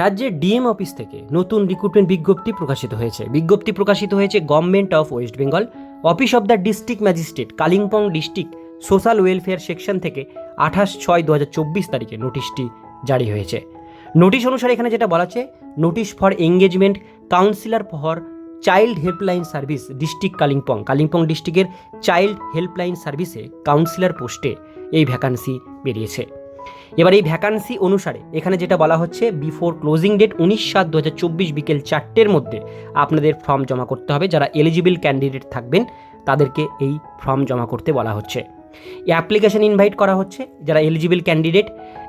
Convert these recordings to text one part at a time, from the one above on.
রাজ্যের DM office থেকে নতুন রিক্রুটমেন্ট বিজ্ঞপ্তি প্রকাশিত হয়েছে। বিজ্ঞপ্তি প্রকাশিত হয়েছে government of West Bengal office of the district magistrate Kalimpong district social welfare section থেকে আঠাশ ছয় দু তারিখে নোটিশটি জারি হয়েছে। নোটিশ অনুসারে এখানে যেটা বলা আছে notice for engagement counsellor for child helpline service district Kalimpong Kalimpong ডিস্ট্রিক্টের চাইল্ড হেল্পলাইন সার্ভিসে কাউন্সিলর পোস্টে এই ভ্যাকান্সি বেরিয়েছে। এবার এই ভ্যাকান্সি অনুসারে এখানে যেটা বলা হচ্ছে বিফোর ক্লোজিং ডেট উনিশ সাত দু বিকেল চারটের মধ্যে আপনাদের ফর্ম জমা করতে হবে। যারা এলিজিবল ক্যান্ডিডেট থাকবেন, তাদেরকে এই ফর্ম জমা করতে বলা হচ্ছে। অ্যাপ্লিকেশন ইনভাইট করা হচ্ছে, যারা এলিজিবল ক্যান্ডিডেট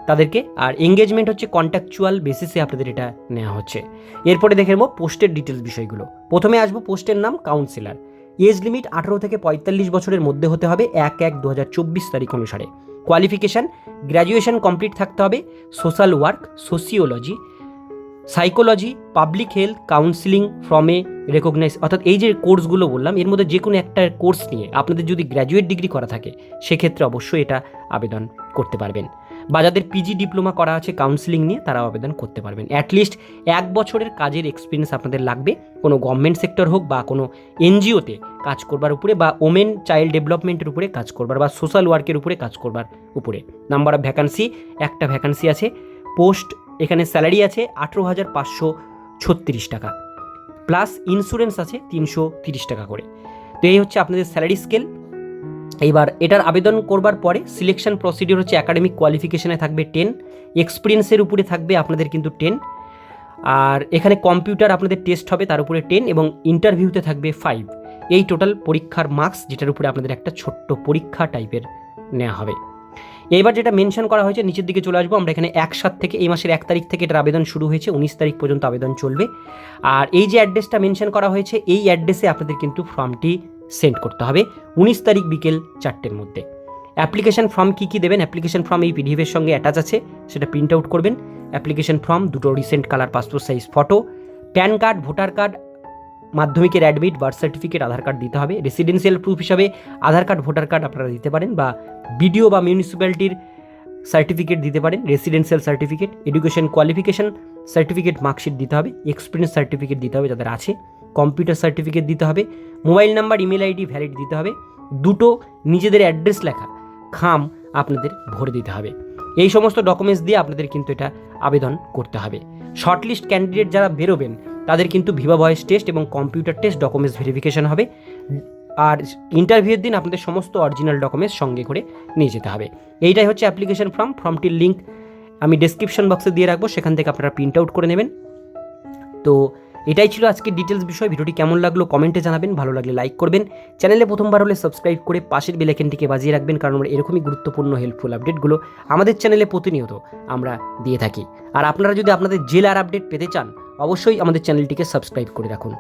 তাদেরকে। আর এঙ্গেজমেন্ট হচ্ছে কন্ট্যাকচুয়াল বেসিসে আপনাদের এটা নেওয়া হচ্ছে। এরপরে দেখে নেব পোস্টের ডিটেলস বিষয়গুলো। প্রথমে আসব পোস্টের নাম কাউন্সিলর এজ লিমিট আঠারো থেকে পঁয়তাল্লিশ বছরের মধ্যে হতে হবে, এক এক দু তারিখ অনুসারে। কোয়ালিফিকেশান গ্র্যাজুয়েশন কমপ্লিট থাকতে হবে social work sociology psychology public health counselling from a recognise অর্থাৎ এই যে কোর্সগুলো বললাম, এর মধ্যে যে কোনো একটা কোর্স নিয়ে আপনাদের যদি গ্র্যাজুয়েট ডিগ্রি করা থাকে, সেক্ষেত্রে অবশ্যই এটা আবেদন করতে পারবেন। বা যাদের পিজি ডিপ্লোমা করা আছে কাউন্সিলিং নিয়ে তারা আবেদন করতে পারবেন। অ্যাটলিস্ট এক বছরের কাজের এক্সপিরিয়েন্স আপনাদের লাগবে। কোনো গভর্নমেন্ট সেক্টর হোক বা কোনো এনজিওতে কাজ করবার উপরে বা ওমেন চাইল্ড ডেভেলপমেন্টের উপরে কাজ করবার বা সোশ্যাল ওয়ার্কের উপরে কাজ করবার উপরে। নাম্বার অফ ভ্যাকান্সি একটা ভ্যাকান্সি আছে। পোস্ট এখানে স্যালারি আছে আঠেরো হাজার পাঁচশো ছত্রিশ টাকা। প্লাস ইন্স্যুরেন্স আছে তিনশো তিরিশ টাকা করে। তো এই হচ্ছে আপনাদের স্যালারি স্কেল এইবার এটার আবেদন করবার পরে সিলেকশন প্রসিডিওর হচ্ছে একাডেমিক কোয়ালিফিকেশনে থাকবে টেন এক্সপিরিয়েন্সের উপরে থাকবে আপনাদের কিন্তু টেন আর এখানে কম্পিউটার আপনাদের টেস্ট হবে তার উপরে টেন এবং ইন্টারভিউতে থাকবে ফাইভ এই টোটাল পরীক্ষার মার্কস যেটার উপরে আপনাদের একটা ছোট্ট পরীক্ষা টাইপের নেওয়া হবে। এইবার যেটা মেনশন করা হয়েছে, নিচের দিকে চলে আসব, আমরা এখানে এক সাত থেকে এই মাসের এক তারিখ থেকে এটার আবেদন শুরু হয়েছে, উনিশ তারিখ পর্যন্ত আবেদন চলবে। আর এই যে অ্যাড্রেসটা মেনশন করা হয়েছে, এই অ্যাড্রেসে আপনাদের কিন্তু ফর্মটি সেন্ড করতে হবে উনিশ তারিখ বিকেল চারটের মধ্যে। অ্যাপ্লিকেশন ফর্ম কী কী দেবেন? অ্যাপ্লিকেশন ফর্ম এই পিডিএফের সঙ্গে অ্যাটাচ আছে, সেটা প্রিন্ট আউট করবেন। অ্যাপ্লিকেশন ফর্ম, দুটো recent colour passport size photo PAN card voter card মাধ্যমিকের admit birth certificate Aadhaar card দিতে হবে। রেসিডেন্সিয়াল প্রুফ হিসাবে আধার কার্ড ভোটার কার্ড আপনারা দিতে পারেন বা বিডিও বা মিউনিসিপ্যালিটির সার্টিফিকেট দিতে পারেন। Residential certificate education qualification certificate marksheet দিতে হবে এক্সপিরিয়েন্স সার্টিফিকেট দিতে হবে যাদের আছে। কম্পিউটার সার্টিফিকেট দিতে হবে mobile number email ID valid দিতে হবে, দুটো নিজেদের অ্যাড্রেস লেখা, খাম আপনাদের ভরে দিতে হবে। এই সমস্ত ডকুমেন্টস দিয়ে আপনাদের কিন্তু এটা আবেদন করতে হবে। শর্টলিস্ট ক্যান্ডিডেট যারা বেরোবেন, তাদের কিন্তু ভিভা ভয়েস টেস্ট এবং কম্পিউটার টেস্ট ডকুমেন্টস ভেরিফিকেশন হবে। আর ইন্টারভিউয়ের দিন আপনাদের সমস্ত অরিজিনাল ডকুমেন্টস সঙ্গে করে নিয়ে যেতে হবে। এইটাই হচ্ছে অ্যাপ্লিকেশন ফর্ম ফর্মটির লিঙ্ক আমি ডেসক্রিপশন বক্সে দিয়ে রাখব, সেখান থেকে আপনারা প্রিন্ট আউট করে নেবেন। তো এটাই ছিল আজকে ডিটেলস বিষয়। ভিডিওটি কেমন লাগল কমেন্টে জানাবেন। ভালো লাগলে লাইক করবেন। চ্যানেলে প্রথমবার হলে সাবস্ক্রাইব করে পাশের বেলাইকেনটিকে বাজিয়ে রাখবেন, কারণ আমরা এরকমই গুরুত্বপূর্ণ হেল্পফুল আপডেটগুলো আমাদের চ্যানেলে প্রতিনিয়ত আমরা দিয়ে থাকি। আর আপনারা যদি আপনাদের জেলার আপডেট পেতে চান, অবশ্যই আমাদের চ্যানেলটিকে সাবস্ক্রাইব করে রাখুন।